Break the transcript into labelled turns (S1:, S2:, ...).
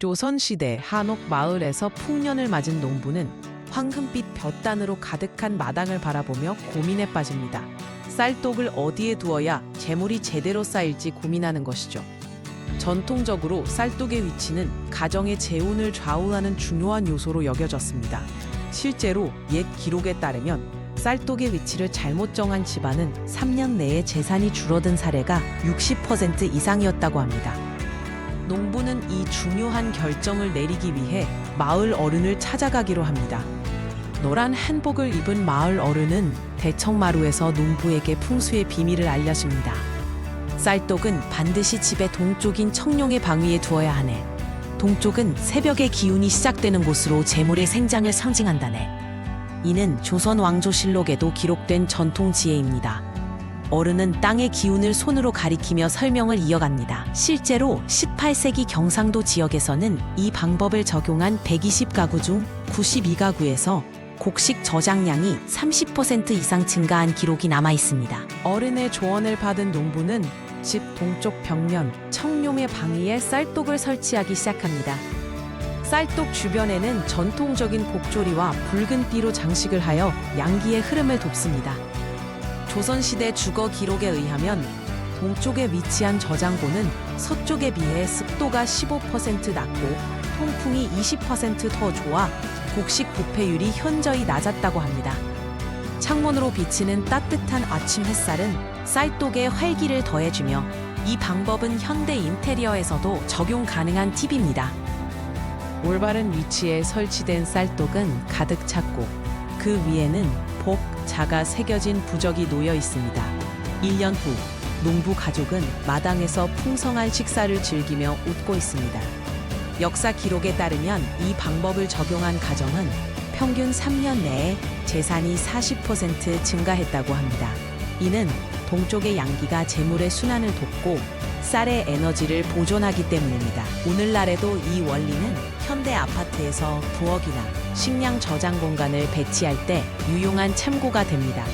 S1: 조선시대 한옥 마을에서 풍년을 맞은 농부는 황금빛 볕단으로 가득한 마당을 바라보며 고민에 빠집니다. 쌀독을 어디에 두어야 재물이 제대로 쌓일지 고민하는 것이죠. 전통적으로 쌀독의 위치는 가정의 재운을 좌우하는 중요한 요소로 여겨졌습니다. 실제로 옛 기록에 따르면 쌀독의 위치를 잘못 정한 집안은 3년 내에 재산이 줄어든 사례가 60% 이상이었다고 합니다. 농부는 이 중요한 결정을 내리기 위해 마을 어른을 찾아가기로 합니다. 노란 한복을 입은 마을 어른은 대청마루에서 농부에게 풍수의 비밀을 알려줍니다. 쌀독은 반드시 집의 동쪽인 청룡의 방위에 두어야 하네. 동쪽은 새벽의 기운이 시작되는 곳으로 재물의 생장을 상징한다네. 이는 조선 왕조실록에도 기록된 전통 지혜입니다. 어른은 땅의 기운을 손으로 가리키며 설명을 이어갑니다. 실제로 18세기 경상도 지역에서는 이 방법을 적용한 120가구 중 92가구에서 곡식 저장량이 30% 이상 증가한 기록이 남아 있습니다. 어른의 조언을 받은 농부는 집 동쪽 벽면 청룡의 방위에 쌀독을 설치하기 시작합니다. 쌀독 주변에는 전통적인 복조리와 붉은 띠로 장식을 하여 양기의 흐름을 돕습니다. 조선시대 주거 기록에 의하면 동쪽에 위치한 저장고는 서쪽에 비해 습도가 15% 낮고 통풍이 20%더 좋아 곡식 부패율이 현저히 낮았다고 합니다. 창문으로 비치는 따뜻한 아침 햇살은 쌀독에 활기를 더해주며 이 방법은 현대 인테리어에서도 적용 가능한 팁입니다. 올바른 위치에 설치된 쌀독은 가득 찼고 그 위에는 복, 자가 새겨진 부적이 놓여 있습니다. 1년 후 농부 가족은 마당에서 풍성한 식사를 즐기며 웃고 있습니다. 역사 기록에 따르면 이 방법을 적용한 가정은 평균 3년 내에 재산이 40% 증가했다고 합니다. 이는 동쪽의 양기가 재물의 순환을 돕고 쌀의 에너지를 보존하기 때문입니다. 오늘날에도 이 원리는 현대 아파트에서 부엌이나 식량 저장 공간을 배치할 때 유용한 참고가 됩니다.